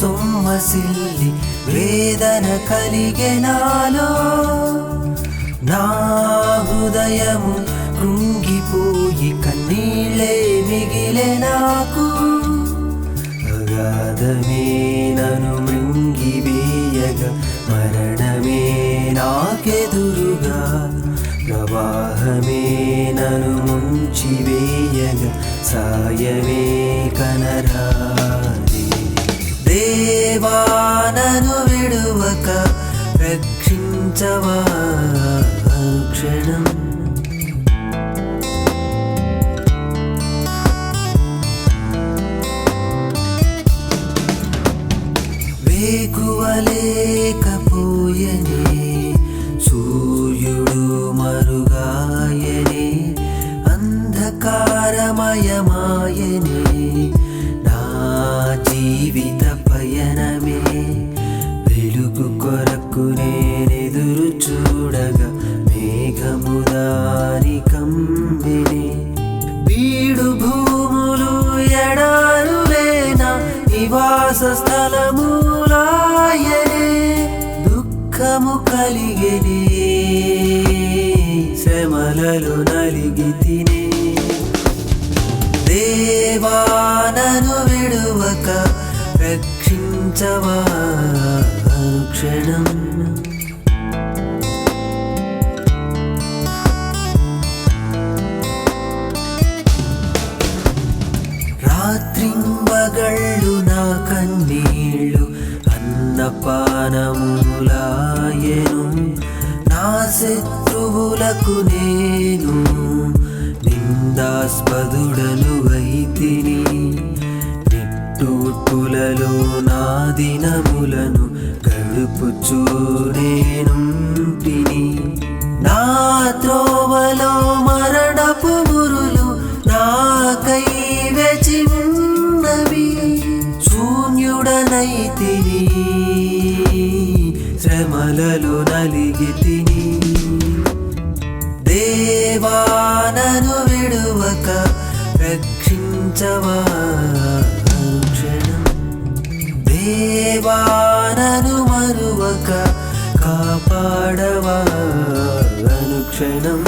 సొమ్మసిల్లి వేదన కలిగెనాలో నా హృదయము కృంగిపోయి కన్నీళ్ళే మిగిలే నాకు. అగాధమే నను మృంగివేయగా మరణమే నాకెదురుగా. ప్రవాహమే నను ముంచివేయగా సాయమే కనరా. దేవా నను విడువక రక్షించవా క్షణం? వేకువలేకపోయనే సూర్యుడు మరుగాయనే అంధకారమయమాయనే నా జీవిత పయనమే వెలుగు కొరకు నేనెదురు చూడగా మేఘము దారి కమ్మినే బీడు భూములు ఎడారులేనా నివాస స్థలములాయనే దుఃఖము కలిగిని శ్రమలలో నలిగి తినే. దేవానను విడువక రక్షించవా క్షణం? రాత్రింబగళ్ళు నా కన్నీళ్ళు అన్నపానములాయను. నా శత్రువులకు నేను నిందాస్పదుడను వైతిని నిట్టూర్పులలో నా దినములను గడుపుచూ నేనుంటిని. నా త్రోవలో మరణపు మురులు నాకై వెచి ఉన్నవి. శూన్యుడనైతిని శ్రమలలో నలిగి తిని. దేవానను విడువక రక్షించవా క్షణం దేవానను మరువక కాపాడవా అనుక్షణం?